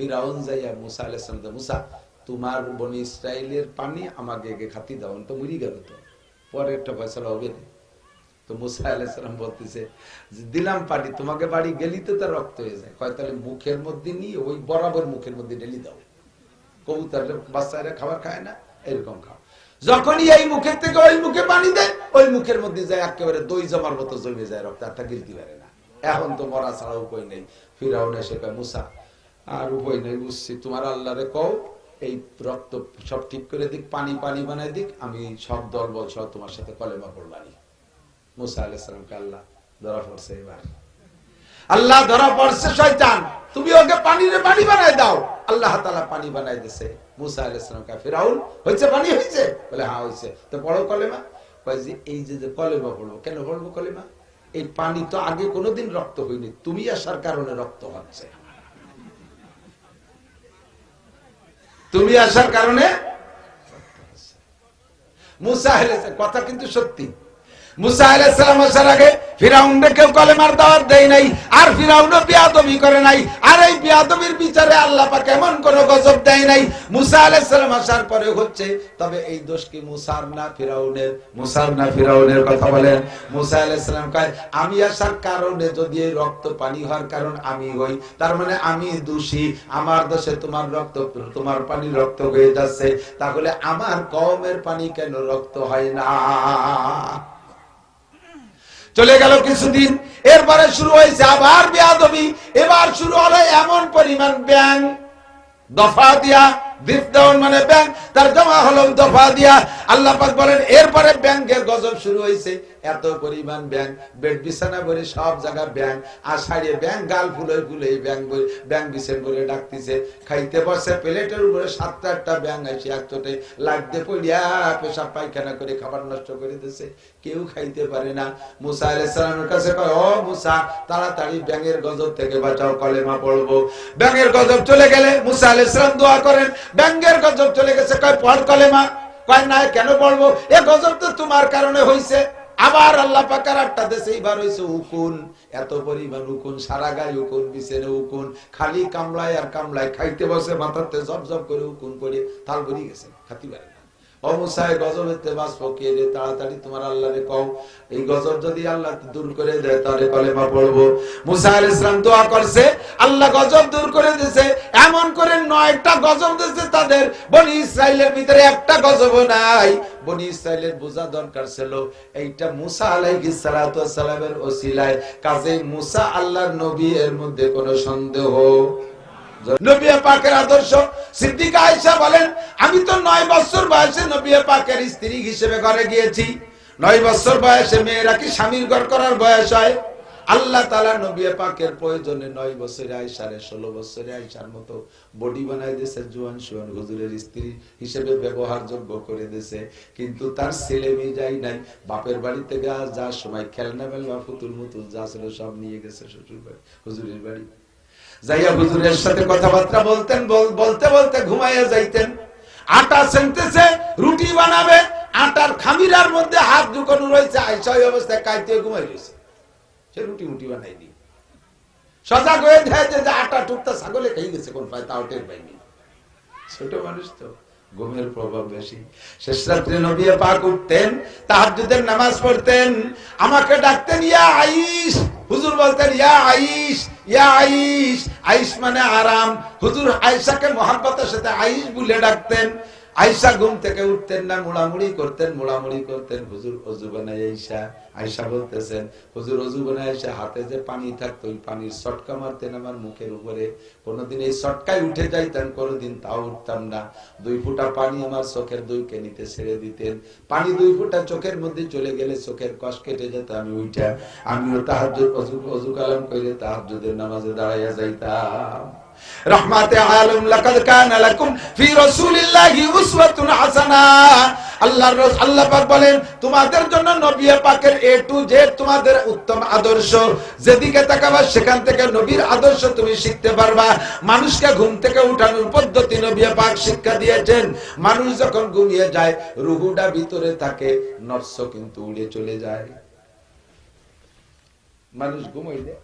ফিরাউন যাইয়া মুসা মুসা, তোমার বনি ইসরায়েলের পানি আমাকে খাতি দাও তো মরি গেল তো। পরে একটা ফয়সলা হবে তো মুসা আলাইসালাম বলতেছে দিলাম পানি, তোমাকে বাড়ি গেলি তো তার রক্ত হয়ে যায়। কয়, তাহলে মুখের মধ্যে নিয়ে ওই বরাবর মুখের মধ্যে ঢেলি দাও। কবুতর, বাচ্চারা খাবার খায় না, এরকম খাও। যখনই এই মুখের থেকে ওই মুখে পানি দেয়, ওই মুখের মধ্যে যায় একেবারে দই জমার মতো জমে যায়, রক্ত একটা গিলতে পারে না। এখন তো মরা ছাড়া উপায় নেই। ফিরাউন এসে মুসা আর উপায় নেই বুঝছি। তোমার আল্লাহরে কও, এই রক্ত সব ঠিক করে দিক, পানি পানি বানাই দিক, আমি সব দল, বল সহ তোমার সাথে কলেমা পড়বানি মুসা আলাইসালামকে আল্লাহ ধরা পড়ছে এবার। আল্লাহ ধরা পড়ছে শয়তান। তুমি ওকে পানিরে পানি বানাই দাও। আল্লাহ তাআলা পানি বানাই দিয়েছে মুসা আলাইহিস সালাম কা, ফিরাউন হইছে পানি হইছে বলে হ্যাঁ হয়েছে। তো পড়ো কলেমা। যে, এই যে যে কলেমা পড়ব, কেন পড়ব কলেমা? এই পানি তো আগে কোনোদিন রক্ত হয়নি। তুমি আসার কারণে রক্ত হচ্ছে। তুমি আসার কারণে মুসা আলাইহিস কথা কিন্তু সত্যি। আমি আসার কারণে যদি রক্ত পানি হওয়ার কারণ আমি হই, তার মানে আমি দোষী। আমার দোষে তোমার রক্ত, তোমার পানি রক্ত হয়ে যাচ্ছে। তাহলে আমার কওমের পানি কেন রক্ত হয় না? চলে গেল কিছুদিন। এরপরে শুরু হয়েছে আবার বেয়াদবি। এবার শুরু হলো এমন পরিমাণ ব্যাং। দফা দিয়া খাইতে বসে, প্লেটের উপরে একচোটে। লাগতে পড়িয়া পায়খানা করে খাবার নষ্ট করে দিছে। কেউ খাইতে পারে না। মুসা আলাইহিস কাছে কয়, ও মুসা, তাড়াতাড়ি ব্যাঙের গজব থেকে বাঁচাও, কলেমা পড়ব। ব্যাঙের গজব চলে গেলে মুসা আলাইহিস দোয়া করেন। ব্যাঙের গজব চলে গেছে। কয়, পড় কলেমা। কয় না কেন পড়ব? এ গজব তো তোমার কারণে হইছে। আবার আল্লাহ পাকার আটটা দেশে এইবার হয়েছে উকুন। এত পরিমাণ উকুন, সারা গায়ে উকুন, বিছেনে উকুন। খালি কামলায় আর কামলায় খাইতে বসে, মাথাতে জব জব করে উকুন করে তাল ভরি গেছে খাতি না অবসায় রে তাড়াতাড়ি তোমার আল্লাহরে কও। এই গজব যদি আল্লাহ দূর করে দেয়, তাহলে মুসা আলাইহিস সালাম দোয়া করছে, আল্লাহ গজব দূর করে দিয়েছে। এমন করে নয়টা গজব দিয়েছে তাদের। বনি ইসরাইলের ভিতরে একটা গজব নাই। বনি ইসরাইলের বোঝা দরকার ছিল। এইটা মুসা আলাইহিস সালাতু সালামের ওসিলায়। কাজে মুসা আল্লাহর নবী এর মধ্যে কোনো সন্দেহ নবী পাকের বডি বানাই দিয়েছে, জুয়ান সুয়ান হুজুরের স্ত্রী হিসেবে ব্যবহার যোগ্য করে দিয়েছে। কিন্তু তার ছেলে মেয়ে যাই নাই, বাপের বাড়ি থেকে আর যার সময় খেলনা মেলনা ফুতুল মুতুল যা ছিল সব নিয়ে গেছে শ্বশুর বাড়ি হুজুরের বাড়ি যাইয়া হুজুরের সাথে কথাবার্তা বলতেন বলতে বলতে ঘুমাইয়া যাইতেন। আটা সেনতেছে, রুটি বানাবে, আটার খামিরার মধ্যে হাত ঢুকানো রয়েছে আইসা ওই অবস্থায় কাইতে ঘুমাই রয়েছে। সে রুটি মুটি বানাইনি সজাগ হয়ে দেয় যে আটা টুকটা ছাগলে খেয়ে গেছে, কোন পায়, তাও টের পাইনি। ছোট মানুষ তো, ঘুমের প্রভাব বেশি। শেষ রাত্রে নবী পাক উঠতেন, তাহাজ্জুদের নামাজ পড়তেন। আমাকে ডাকতেন, ইয়া আইস! হুজুর বলতেন, ইয়া আইস ইয়া আইস আইস মানে আরাম। হুজুর আয়সাকে মহাব্বতের সাথে আইস বলে ডাকতেন। আয়সা ঘুম থেকে উঠতেন না, মুড়ামুড়ি করতেন মুড়ামুড়ি করতেন। হুজুর, অজু বানাই আইসা আয়সা বলতেছেন, হুজুর, অজু বানাই আইসা হাতে যে পানি থাকতো, ওই পানির সটকা মারতেন আমার মুখের উপরে কোনোদিন এই সটকায় উঠে যাইতেন কোনোদিন তাও উঠতাম না। দুই ফুটা পানি আমার চোখের দুই কেনিতে ছেড়ে দিতেন। পানি দুই ফুটা চোখের মধ্যে চলে গেলে চোখের কষ কেটে যেত, আমি উঠা আমিও তাহার অজু কালাম করে তাহার নামাজে দাঁড়াইয়া যাইতাম। রহমাতে আলম লাকাদ কানা লাকুম ফি রাসূলিল্লাহি উসওয়াতুন হাসানা। আল্লাহর রাস- আল্লাহ পাক বলেন, তোমাদের জন্য নবী পাকের এ টু জেড তোমাদের উত্তম আদর্শ। যেদিকে তাকাবা, সেখান থেকে নবীর আদর্শ তুমি শিখতে পারবা। মানুষকে ঘুম থেকে উঠানোর পদ্ধতি নবী পাক শিক্ষা দিয়েছেন। মানুষ যখন ঘুমিয়ে যায়, রুহুটা ভিতরে থাকে নফস কিন্তু উড়ে চলে যায়। মানুষ ঘুমাইলে,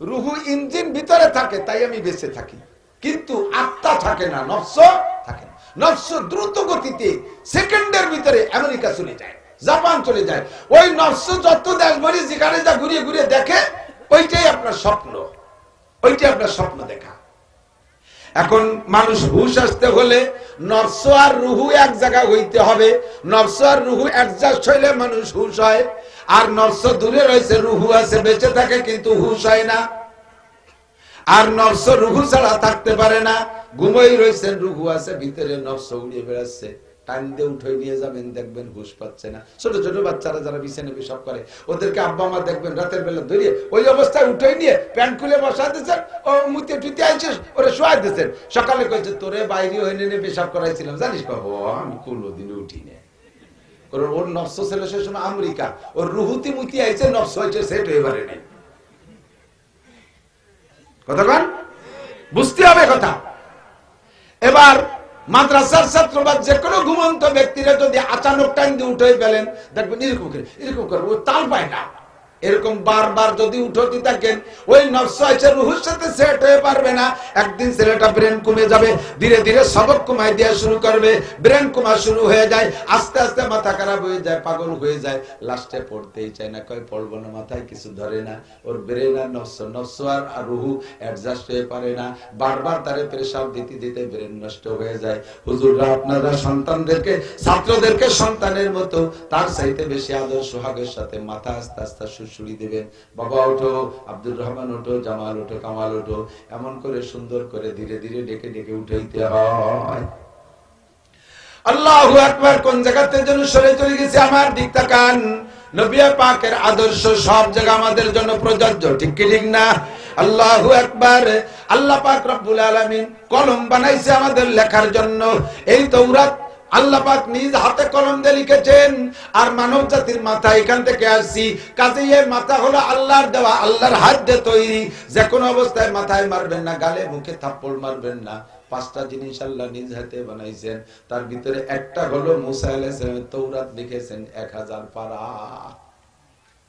রুহু ইঞ্জিন ভিতরে থাকে, তাই আমি বেঁচে থাকি। কিন্তু আত্মা থাকে না নফস থাকে না। নফস দ্রুত গতিতে সেকেন্ডের ভিতরে আমেরিকা চলে যায়, জাপান চলে যায়। ওই নফস যত দেশ বলি যেখানে যা ঘুরিয়ে ঘুরিয়ে দেখে, ওইটাই আপনার স্বপ্ন। ওইটাই আপনার স্বপ্ন দেখা। এখন মানুষ হুশ আসতে হলে নফস আর রুহু এক জায়গায় হইতে হবে। নফস আর রুহু অ্যাডজাস্ট হইলে মানুষ হুশ হয়। আর নফস দূরে রয়েছে, রুহু আছে, বেঁচে থাকে, কিন্তু হুশ হয় না। আর নফস রুহু ছাড়া থাকতে পারে না। ঘুমোই রয়েছেন রুহু আছে, ভিতরে বেড়াচ্ছে। টাইম দিয়ে উঠে নিয়ে যাবেন, দেখবেন পাচ্ছে না। ছোট ছোট বাচ্চারা যারা বিছানে করে। ওদেরকে আব্বা, মা দেখবেন, রাতের বেলা ধরিয়ে ওই অবস্থায় উঠে নিয়ে প্যান্ট খুলে বসা দিচ্ছেন ও মুতে টুতে ওরে শোয়া দিচ্ছেন সকালে কয়েছে তোরে বাইরে হয়ে নিয়ে পেশাব করাইছিলাম। জানিস বাবু আমি কোনোদিনও উঠি না। ওর নফস ছিল সে সময় আমেরিকা। ওর রুহুতি মুতি আইছে, নফস হয়েছে সেট হয়ে পারে নাই। কতক্ষণ বুঝতে হবে কথা। এবার মাদ্রাসার ছাত্র বা যে কোনো ঘুমন্ত ব্যক্তিরা যদি আচানক টাইম দিয়ে উঠে ফেলেন, দেখবেন এরকম করে এরকম করে, ও তাল পায় না। এরকম বারবার যদি উঠতে থাকেন ওই নফস রুহুর সাথে সেট হয়ে পারবে না। একদিন ছেলেটা ব্রেন কমে যাবে, ধীরে ধীরে সবক কমাই দেওয়া শুরু করবে। ব্রেন কমা শুরু হয়ে যায়, আস্তে আস্তে মাথা খারাপ হয়ে যায়, পাগল হয়ে যায়। লাস্টে পড়তেই চায় না, কয় পড়ব না, মাথায় কিছু ধরে না। ওর ব্রেন আর নফস নফস আর রুহু অ্যাডজাস্ট হয়ে পারে না। বারবার তারে প্রেশার দিতে দিতে ব্রেন নষ্ট হয়ে যায়। হুজুররা আপনারা সন্তানদেরকে, ছাত্রদেরকে সন্তানের মতো, তার চাইতে বেশি আদর, সোহাগের সাথে মাথা আস্তে আস্তে সুড়সুড়ি দেবেন বাবা ওঠো, আব্দুর রহমান ওঠো, জামাল ওঠো, কামাল ওঠো। এমন করে সুন্দর করে ধীরে ধীরে ডেকে ডেকে উঠাইতে হয়। আল্লাহ আকবার, কোন জায়গাতে যেন সরে চলে গেছে আমার দিক তাকান নবিয়া পাকের আদর্শ সব জায়গা আমাদের জন্য প্রযোজ্য, ঠিক কি ঠিক না? আল্লাহু আকবার, আল্লাহ পাক রব্বুল আলামিন কলম বানাইছে আমাদের লেখার জন্য। এই তৌরাত আল্লাহ পাক নিজ হাতে কলম দিয়ে লিখেছেন, আর মানব জাতির মাথা এখান থেকে আসছি। কাজেই এই মাথা হলো আল্লাহর দেওয়া, আল্লাহর হাত দিয়ে তৈরি। যে কোনো অবস্থায় মাথায় মারবেন না, গালে মুখে থাপ্পড় মারবেন না। পাঁচটা জিনিস আল্লাহ নিজ হাতে বানাইছেন। তার ভিতরে একটা হলো মুসা আলাইসালামের তৌরাত লিখেছেন, এক হাজার পারা।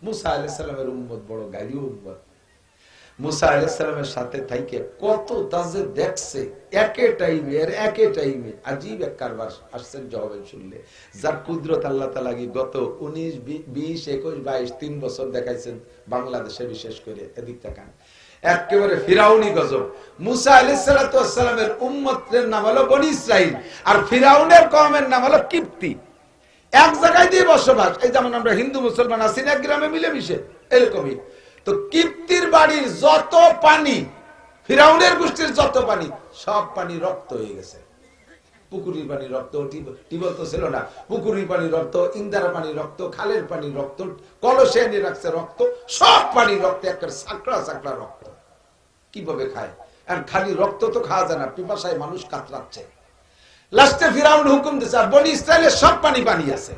মুসা আলাইসালামের উম্মত, বড় গাড়ি উম্মত। মুসা আলাইসালামের সাথে থাইকে কত তাজে দেখছে, একে টাইমে এর একে টাইমে। আজীব এক কারবার আশ্চর্য হবেন শুনলে। যার কুদরত আল্লাহ তালা কি গত উনিশ বিশ, একুশ, বাইশ, তিন বছর দেখাইছেন বাংলাদেশে বিশেষ করে এদিক তাকান। একেবারে ফিরাউনি গজব। মুসা আলাইসালামের উম্মতের নাম হলো বনি ইসরাইল আর ফিরাউনের কমের নাম হলো কিপ্তি। এক জায়গায় দিয়ে বসবাস। এই যেমন আমরা হিন্দু, মুসলমান আছি এক গ্রামে মিলেমিশে। এরকমই। তো কিপ্তির বাড়ির যত পানি, ফিরাউনের গোষ্ঠীর যত পানি, সব পানি রক্ত হয়ে গেছে। পুকুরির পানি রক্ত টিবল তো ছিল না। পুকুরির পানি রক্ত, ইন্দারা পানি রক্ত, খালের পানি রক্ত, কলসে এনে রাখছে রক্ত, সব পানি রক্ত, একটা সাঁকড়া সাঁকড়া রক্ত। কীভাবে খায়? আর খালি রক্ত তো খাওয়া যায় না, পিপাসায় মানুষ কাতরাচ্ছে। লাস্টে ফিরাউন হুকুম দিচ্ছে আর বনি ইসরায়েলের সব পানি পানি আছে।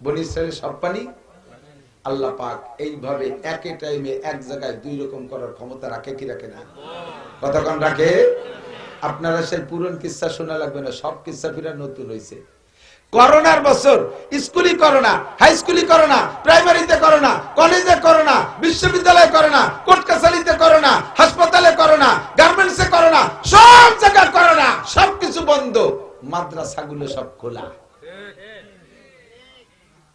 বনি ইসরায়েলের সব পানি আল্লাহ পাক এইভাবে একে টাইমে এক জায়গায় দুই রকম করার ক্ষমতা রাখে, কি রাখে না? কতক্ষণ রাখে? আপনারা সেই পুরন কিসা শোনা লাগবে না, সব কিসা ফিরা নতুন হয়েছে করোনার বছর স্কুলি করোনা হাই স্কুলি করোনা প্রাইমারিতে করোনা কলেজে করোনা, বিশ্ববিদ্যালয়ে করোনা কোর্ট কাছারিতে করোনা, হাসপাতালে করোনা গার্মেন্টসে করোনা, সব জায়গায় করোনা, সবকিছু বন্ধ। মাদ্রাসাগুলো সব খোলা।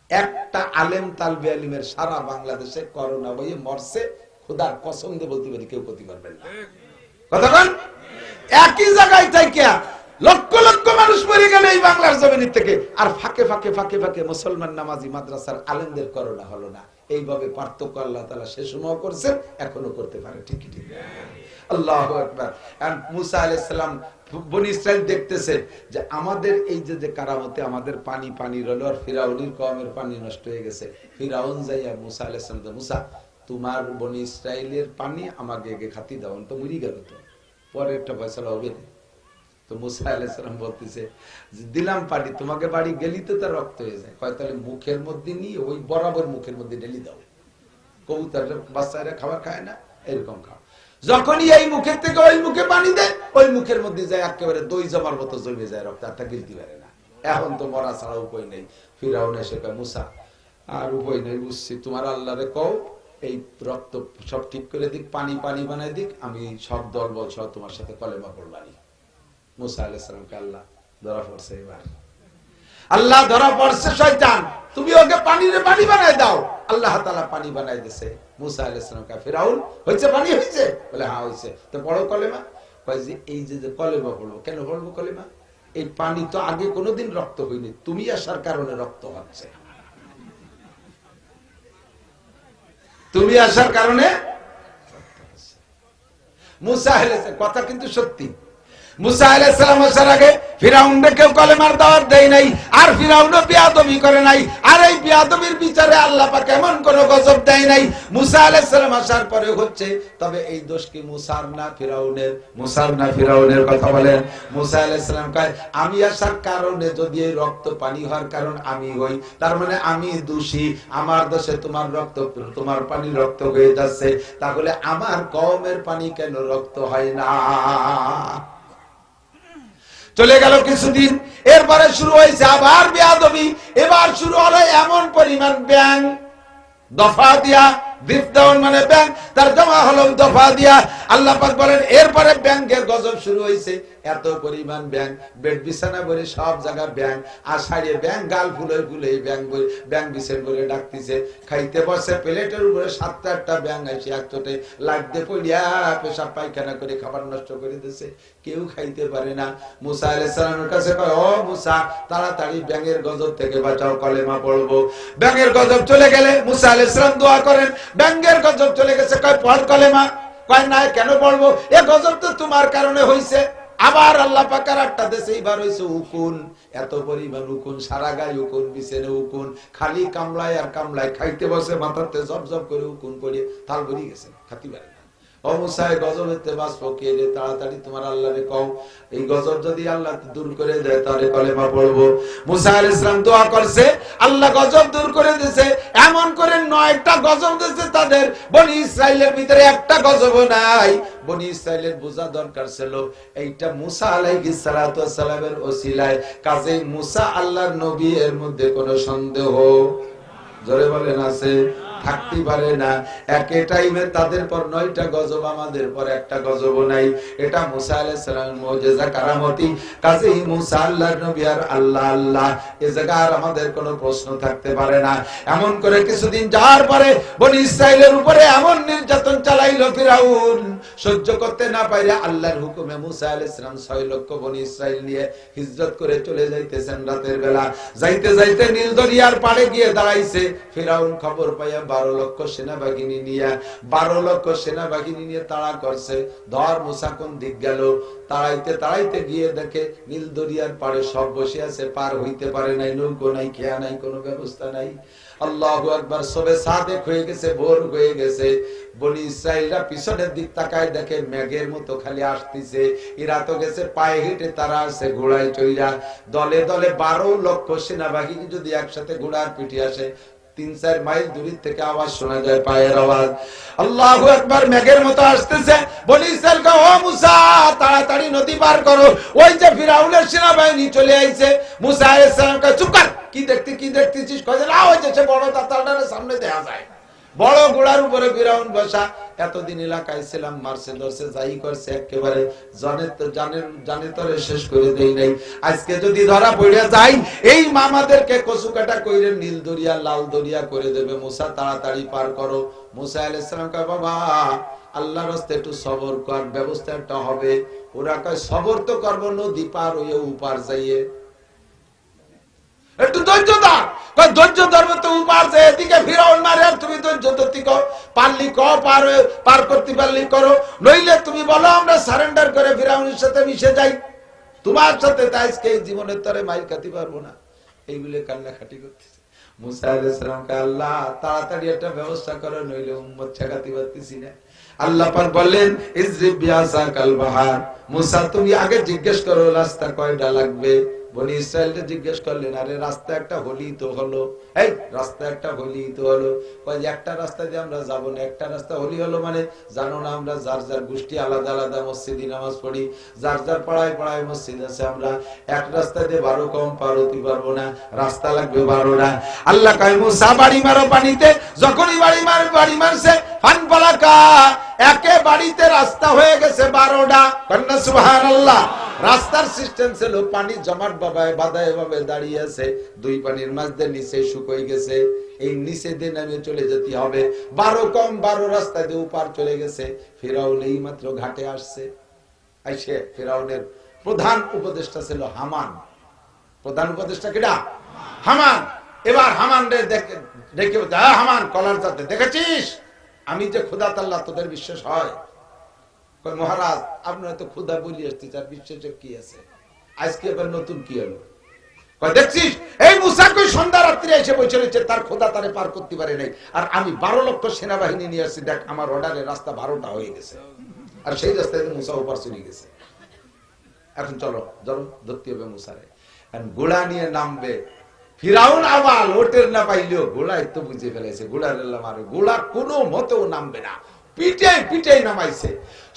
একটা আলেম তালবে আলিমের সারা বাংলাদেশে করোনা বইয়ে মরছে, খোদার কসম দিয়ে বলতে পারি, কেউ ক্ষতি করবেন না। কতক্ষণ একই জায়গায় থেকে লক্ষ লক্ষ মানুষ মরে গেল এই বাংলার জমিনের থেকে। আর ফাঁকে ফাঁকে ফাঁকে ফাঁকে মুসলমান নামাজি মাদ্রাসার আলেমদের করোনা হলো না। এইভাবে পার্থক্য আল্লাহ তালা সে সময় করছেন, এখনও করতে পারে। ঠিকই ঠিক আল্লাহ একবার মুসা আলাইসালাম বনি ইসরায়েল দেখতেছে যে আমাদের এই যে কারামতে আমাদের পানি পানি রলো আর ফিরাউনির কমের পানি নষ্ট হয়ে গেছে। ফিরাউন যাইয়া মুসা আলাইসালাম মুসা, তোমার বনি ইসরায়েলের পানি আমাকে এগে খাতি দাও তো মরি গেল তো। পরে একটা ফয়সলা হবে তো মুসা আলাইসালাম বলতেছে দিলাম পানি, তোমাকে বাড়ি গেলি তো তার রক্ত হয়ে যায়। কয়, তাহলে মুখের মধ্যে নিয়ে ওই বরাবর মুখের মধ্যে ঢেলি দাও। কবুতর বাচ্চারা খাবার খায় না, এরকম খাও। যখনই এই মুখের থেকে ওই মুখে পানি দেয়, ওই মুখের মধ্যে যায় একেবারে দই জমার মতো জমে যায় রক্ত, আর তা গিলতে পারে না। এখন তো মরা ছাড়া উপায় নেই। ফিরাউন এসে মুসা, আর উপায় নেই বুঝছি, তোমার আল্লাহরে কও, এই রক্ত সব ঠিক করে দিক, পানি পানি বানাই দিক, আমি সব দল বল সহ তোমার সাথে কলেমা পড়বানি। মুসা আলাইসালামকে আল্লাহ ধরা পড়ছে এবার। আল্লাহ ধরা পড়ছে, শয়তান। তুমি ওকে পানিরে পানি বানাই দাও। আল্লাহ তাআলা পানি বানাই দিছে। মুসা আলাইহিস সালাম কা ফিরাউন, হইছে পানি, হইছে? বলে হ্যাঁ হইছে। তো পড়ো কলেমা। কয় যে, এই যে কলেমা পড়ব, কেন পড়ব কলেমা? এই পানি তো আগে কোনোদিন রক্ত হয়নি। তুমি আসার কারণে রক্ত হচ্ছে। তুমি আসার কারণে মুসা কথা কিন্তু সত্যি। মুসা আলাইসালাম আসার আগে কেউ কলেমার দেয় নাই, আর ফিরাউনও করে নাই। আর এই বিচারে আল্লাহ পাক এমন গজব দেয় নাই। মুসা আলাইসালাম আসার পরে হচ্ছে, তবে এই দোষ কি মুসার না ফিরাউনের? মুসার না ফিরাউনের কথা বলেন মুসা আলাইসালাম কয়, আমি আসার কারণে যদি এই রক্ত পানি হওয়ার কারণ আমি হই, তার মানে আমি দোষী। আমার দোষে তোমার রক্ত, তোমার পানি রক্ত হয়ে যাচ্ছে। তাহলে আমার কমের পানি কেন রক্ত হয় না? চলে গেল কিছুদিন। এরপরে শুরু হয়েছে আবার বেয়াদবি। এবার শুরু হলো এমন পরিমাণ ব্যাংক দফা দিয়া মানে ব্যাংক তার জমা হলো দফা দিয়া। আল্লাহ বলেন, এরপরে ব্যাংকের গজব শুরু হয়েছে। এত পরিমাণ ব্যাংক বেড বিছানা বলে সব জায়গা ব্যাংক আর সাইডে ব্যাংক গাল ফুলে ফুলে ব্যাংক বলে ব্যাংক বিছেন বলে ডাকতেছে। খাইতে বসে প্লেটের উপরে সাতটা আটটা ব্যাংক আসে একচোটে। লাগতে পড়িয়া পেশাব পায়খানা করে খাবার নষ্ট করে দিছে। কেউ খাইতে পারে না। মুসা আলাইহিস সালামের কাছে কয়, ও মুসা, তাড়াতাড়ি ব্যাঙের গজব থেকে বাঁচাও, কলেমা পড়ব। ব্যাঙের গজব চলে গেলে মুসা আলাইহিস সালাম দোয়া করেন। ব্যাঙের গজব চলে গেছে কয়, পড় কলেমা। কয় না কেন পড়ব? এ গজব তো তোমার কারণে হইছে। আবার আল্লাহ পাকার আটটা দেশে এইবার হয়েছে উকুন। এত পরিমাণ উকুন, সারা গায়ে উকুন, বিছেনে উকুন, খালি কামলায় আর কামলায় খাইতে বসে, মাথাতে জব জব করে উকুন পড়িয়ে তাল বেরিয়ে গেছে, খাতি পারে আল্লাহ গজব দূর করে দিয়েছে এমন করে নয়টা গজব দিয়েছে তাদের। বনি ইসরাইলের ভিতরে একটা গজব নাই। বনি ইসরাইলের বোঝা দরকার ছিল। এইটা মুসা আলাইহিস সালাতু সালামের ওসিলায়। কাজে মুসা আল্লাহর নবী এর মধ্যে কোনো সন্দেহ। জোরে বলেন আছে। থাকতে পারে না। একই টাইমে তাদের পর নয়টা গজব, আমাদের পর একটা গজব নাই। এটা মুসা আলাইহিস সালামের মুজিজা কারামতি। কাজেই মুসা আল্লাহর নবী আর আল্লাহ আল্লাহ। এ জায়গা আর আমাদের কোনো প্রশ্ন থাকতে পারে না। এমন করে কিছুদিন যাওয়ার পরে বনি ইসরাইলের উপরে এমন নির্যাতন চালাইলো ফিরাউন। সহ্য করতে না পারে আল্লাহর হুকুমে মুসা আলাইহিস সালাম 6 লক্ষ বনি ইসরাইল নিয়ে হিজরত করে চলে যাইতেছেন রাতের বেলা। যাইতে যাইতে নীল দরিয়ার পাড়ে গিয়ে দাঁড়াইছে। ফিরাউন খবর পাইয়া বারো লক্ষ সেনাবাহিনী নিয়ে, বারো লক্ষ সেনাবাহিনী নিয়ে তাড়া করছে। ধর মুসা কোন দিক গেল? তাড়াইতে তাড়াইতে গিয়ে দেখে নীল দরিয়ার সব বসে আছে, পার হইতে পারে নাই, নৌকো নাই, খেয়া নাই, কোনো ব্যবস্থা নাই। আল্লাহ একবার সবে হয়ে গেছে, ভোর হয়ে গেছে। বলি ইসরায়েলরা পিছনের দিক তাকায় দেখে মেঘের মতো খালি আসতেছে। এরা তো গেছে পায়ে হেঁটে, তারা ঘোড়ায় চইরা দলে দলে বারো লক্ষ সেনাবাহিনী যদি একসাথে ঘোড়ার পিঠে আসে তিন চার মাইল দূরের থেকে আওয়াজ শোনা যায় পায়ের আওয়াজ। আল্লাহ একবার মেঘের মতো আসতেছে। বলি ও মুসা, তাড়াতাড়ি নদী পার করো। ওই যে ফিরাউলের সেনাবাহিনী চলে আইছে। মুসা ইসলামকে চুপ কি দেখতে, কি দেখতেছিস? কয়ে না, ওই যে বড় দাতাটার সামনে দেখা যায়। বড় ঘোড়ার উপরে ফিরাউন বসা। এতদিন এলাকায় ছিলাম, মারছে, ধরছে, যাই করছে, একেবারে জানে জানে তরে শেষ করে দেই নাই। আজকে যদি ধরা পড়ে যাই, এই মামাদেরকে কচু কাটা কইরে নীল দরিয়া, লাল দরিয়া করে দেবে। মুসা, তাড়াতাড়ি পার করো। মুসা আলাইহিস সালাম কয়, বাবা, আল্লাহর রাস্তায় একটু সবর কর, ব্যবস্থা একটা হবে। ওরা কয়, সবর তো করব, নদী পার হইয়ে উপার যাইয়ে। ধৈর্য ধর। ধৈর্য এদিকে ফিরাউন মারে তুমি ধৈর্য ধরতে কো পারলি ক, পার পার করতে পারলি করো। নইলে তুমি বলো, আমরা সারেন্ডার করে ফিরাউনের সাথে মিশে যাই। তোমার সাথে জীবনের তরে মাইল খাতে পারব না। আল্লাহ করো বললেন তুমি আগে জিজ্ঞেস করো রাস্তা কয়টা লাগবে? বনি ইসরায়েলকে জিজ্ঞেস করলেন, আরে রাস্তা একটা হলি তো হলো। এই রাস্তা একটা হলি তো হলো। একটা রাস্তা দিয়ে আমরা যাব না, একটা রাস্তা হলি হলো মানে? জানো না, আমরা যার যার গোষ্ঠী আলাদা আলাদা মসজিদে নামাজ পড়ি, যার যার পাড়ায় পাড়ায় মসজিদ আছে, আমরা এক রাস্তা দিয়ে বারো কম পার হতে পারব না, রাস্তা লাগবে বারোটা আল্লাহ কয়, মুসা, বাড়ি মারো পানিতে, যখনই বাড়ি মার, বাড়ি মারছে, ফান পালাকা একে বাড়িতে রাস্তা হয়ে গেছে বারোটা। কন্যা সুহান আল্লাহ রাস্তার সিস্টেম ছিল, পানি জমাট বাবায় বাধায় ভাবে দাঁড়িয়ে আছে। দুই পানির মাঝ নিচে শুকোই গেছে। এই নিচে দিয়ে নামে চলে যেতে হবে। বারো কম, বারো রাস্তা দিয়ে উপার চলে গেছে। ফেরাউন এই মাত্র ঘাটে আসছে। আইসে, ফেরাউনের প্রধান উপদেষ্টা ছিল হামান। প্রধান উপদেষ্টা কিনা হামান। এবার হামান রে দেখে হামান, কলার যাতে দেখেছিস? আমি যে খুদা তাল্লাহ তোদের বিশ্বাস হয়। মহারাজ, আপনার তো ক্ষুদা বলি আসতে চার বিশ্বাসে কি আছে? আজকে এবার নতুন কি হলো? দেখছিস, এই সন্ধ্যা এসে তার খোদা তারে পার করতে পারে নাই। আর আমি বারো লক্ষ সেনাবাহিনী নিয়ে আসছি, দেখ, আমার অর্ডারে রাস্তা বারোটা হয়ে গেছে। আর সেই রাস্তায় মুসা চলে গেছে। এখন চলো চলো ধরতে হবে মুসারে। ঘোড়া নিয়ে নামবে। ফিরাউন আবার না পাইলেও ঘোড়ায় তো বুঝে ফেলেছে মারে ঘোড়া কোনো মতেও নামবে না। পিঠে পিটাই নামাইছে।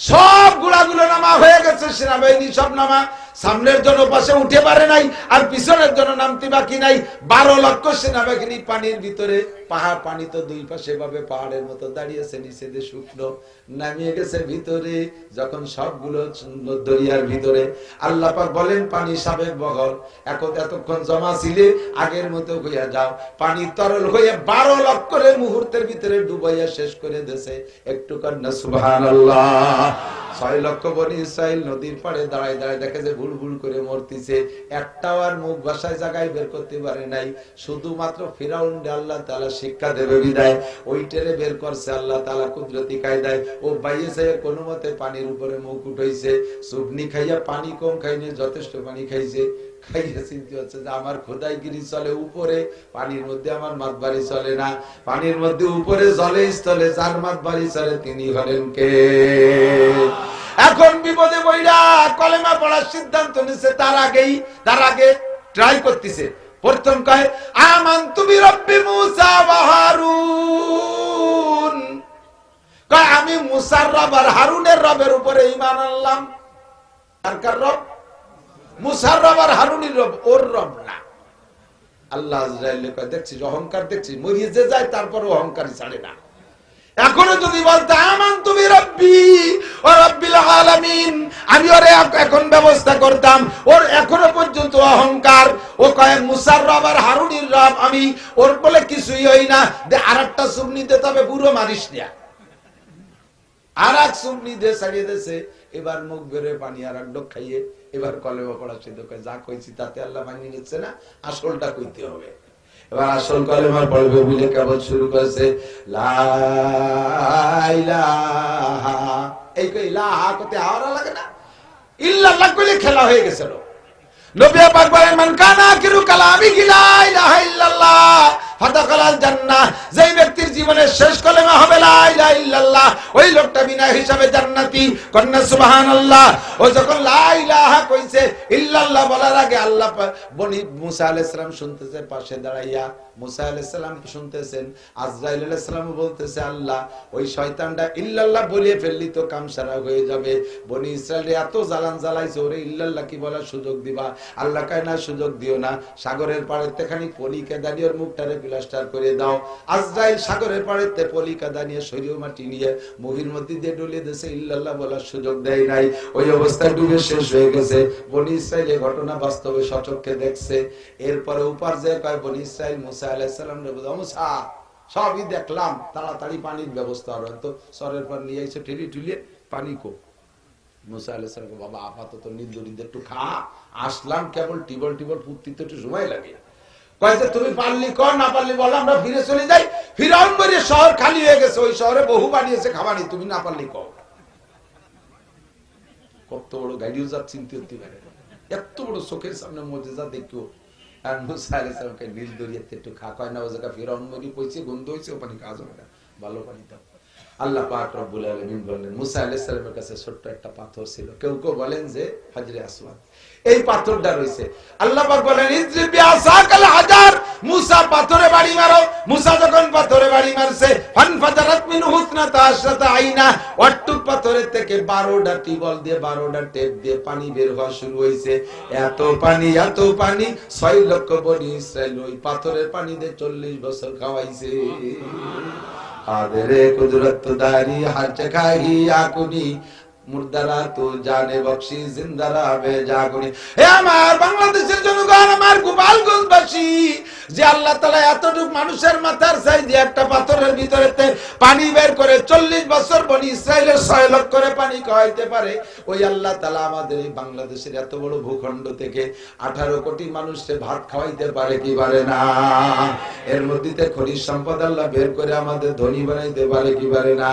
সব গুলাগুলো নামা হয়ে গেছে সেনাবাহিনী সব নামা। সামনের জন্য পাশে উঠে পারে নাই, আর পিছনের জন্য নামতে বাকি নাই। বারো লক্ষ সেনাবাহিনী পানির ভিতরে, পাহাড় পানি তো দুই পাশে ভাবে পাহাড়ের মতো দাঁড়িয়েছে নিচে দিয়ে শুকনো নামিয়ে গেছে ভিতরে, যখন সবগুলো দরিয়ার ভিতরে। আল্লাহ বলেন, পানি সাবেক বগল এখন এতক্ষণ জমা ছিলে, আগের মতো হইয়া যাও। পানি তরল হয়ে বারো লক্ষরে মুহূর্তের ভিতরে ডুবাইয়া শেষ করে দেছে একটু কন্যা সুবহান ছয় লক্ষ বনি ইসরায়েল নদীর পাড়ে দাঁড়ায় দাঁড়ায় দেখে যে ভুল ভুল করে মরতিছে। একটাও আর মুখ জায়গায় বের করতে পারে নাই। শুধুমাত্র ফিরাউন আল্লাহ তালা শিক্ষা দেবে বিদায়। ওই বের করছে আল্লাহ তালা কুদরতি কায়দায়। ও বাইয়েছে কোনো মতে পানির উপরে মুখ উঠেছে সুবনি খাইয়া পানি কম খাইনি, যথেষ্ট পানি খাইছে। চলে উপরে, পানির মধ্যে আমার চলে না। পানির মধ্যে উপরে জলে স্থলে, যার চলে তিনি হলেন কে? এখন বিপদে বইরা কলেমা পড়ার সিদ্ধান্ত তার আগেই, তার আগে ট্রাই করতেছে। প্রথম কয়, আমান তুমি রব্বি মুসা ওয়া হারুন। কয়, আমি মুসার রব আর হারুনের রবের উপরে ঈমান আনলাম। কার কার রব? মুসার আর ওর এখনও ব্যবস্থা করতাম, ওর এখনও পর্যন্ত অহংকার। ও কয় মুসার আর হারুনির রব, আমি ওর বলে কিছুই হই না। দে, আরেকটা সুন্নি দিতে হবে পুরো মারিস না। আর এক সুন্নি দিয়ে ছাড়িয়ে দিয়েছে। এবার মুখ বেরোয় পানি আর এক খাইয়ে এবার কলেমা পড়া করে যা কইছি তাতে আল্লাহ মানিয়ে নিচ্ছে না, আসলটা কইতে হবে। এবার আসল কলেমার পড়বে বলে কেবল শুরু করেছে। এই কই ইলাহা করতে হাওড়া লাগে না। ইল্লাল্লাহ কইলে খেলা হয়ে গেছিল নবী পাক বলেন, মান কানা কিরু কালামি লা ইলাহা ইল্লাল্লাহ। ফাদাখালাল জান্নাহ। যেই ব্যক্তির জীবনের শেষ কলেমা হবে লা ইল্লাল্লাহ, ওই লোকটা বিনা হিসাবে জান্নাতি। কন্যা সুবহানাল্লাহ। ও যখন লা ইলাহা কইছে, ইল্লাল্লাহ বলার আগে আল্লাহ বনি মুসা আলাইহিস সালাম শুনতেছে, পাশে দাঁড়াইয়া মুসা শুনতেছেন? আজরাইল বলতেছে, আল্লাহ, ওই শয়তানটা ইল্লাল্লাহ বলিয়ে ফেললি তো কাম সারা হয়ে যাবে। বনি এত জ্বালান জ্বালাইছে, ওরে ইল্লাল্লাহ, কি বলার সুযোগ দিবা? আল্লাহ কায়, না, সুযোগ দিও না। সাগরের পলিকা দাঁড়িয়ে মুখটারে প্লাস্টার করে দাও। আজরাইল সাগরের পাড়েতে পলিকা দাঁড়িয়ে শরীর মাটি নিয়ে মুভির মধ্যে দিয়ে ডলিয়ে দিয়েছে, ইল্লাল্লাহ বলার সুযোগ দেয় নাই। ওই অবস্থায় ডুবে শেষ হয়ে গেছে। বনি ইসরায়েল ঘটনা বাস্তবে সচক্ষে দেখছে। এরপরে উপার যে কয়, বনি ইসরায়েল মুসা আলাইহিস সালাম রে বলে, "ও মুসা সবই দেখলাম তাড়াতাড়ি পানির ব্যবস্থা হবে। তো সরের পর নিয়ে এসে ঠেলি ঠুলিয়ে পানি কো মুসা আলাইহিস বাবা আপাতত নির্দরিদ একটু খা আসলাম কেবল টিবল টিবল পুত্তি তো একটু সময় লাগে। তুমি পারলি কর না পারলি বলো আমরা ফিরে চলে যাই। ফিরাউন বলে শহর খালি হয়ে গেছে ওই শহরে বহু বানিয়েছে খাবারই তুমি না পারলি কর। কত বড় গাড়িও যা চিনতে এত বড় চোখের সামনে মজেজা দেখিও। আর নীল দরিয়াতে একটু খা, কয় না, ও জায়গা গন্ধ হয়েছে ও পানি কাজ হবে না। ভালো পানি আল্লাহ পাক রব্বুল আলমিন বললেন, মুসা আলাইহিস কাছে ছোট্ট একটা পাথর ছিল। কেউ কেউ বলেন যে হাজরে আসওয়াদ। এই পাথরটা রয়েছে। আল্লাহ পাক বলেন ইজরি বিআসাকাল হাজার মুসা পাথরে বাড়ি মারো। মুসা যখন পাথরে বাড়ি মারছে ফানফাজারাত মিন হুসনাতা আশরাতা আইনা। অট্টুক পাথরের থেকে 12টা টিবল দিয়ে 12টা টেপ দিয়ে পানি বের হওয়া শুরু হয়েছে। এত পানি এত পানি 6 লক্ষ বনি ইসরাইল ওই পাথরের পানি দিয়ে 40 বছর খাওয়াইছে। আদরে কুদরত দারি হার খাহি আকুনি মুর্দারা তো জানে বক্সি, জিন্দারা বে জাগুনি হে আমার বাংলাদেশের জনগণ, আমার গোপালগঞ্জবাসী, যে আল্লাহ তাআলা এতটুক মানুষের মাথার সাইজে একটা পাথরের ভিতরে পানি বের করে চল্লিশ বছর বনি ইসরায়েলের ছয় লক্ষ করে পানি খাওয়াইতে পারে, ওই আল্লাহ তাআলা আমাদের এই বাংলাদেশের এত বড় ভূখণ্ড থেকে আঠারো কোটি মানুষকে ভাত খাওয়াইতে পারে কি পারে না? এর মধ্যে খনিজ সম্পদ আল্লাহ বের করে আমাদের ধনী বানাইতে পারে কি পারে না?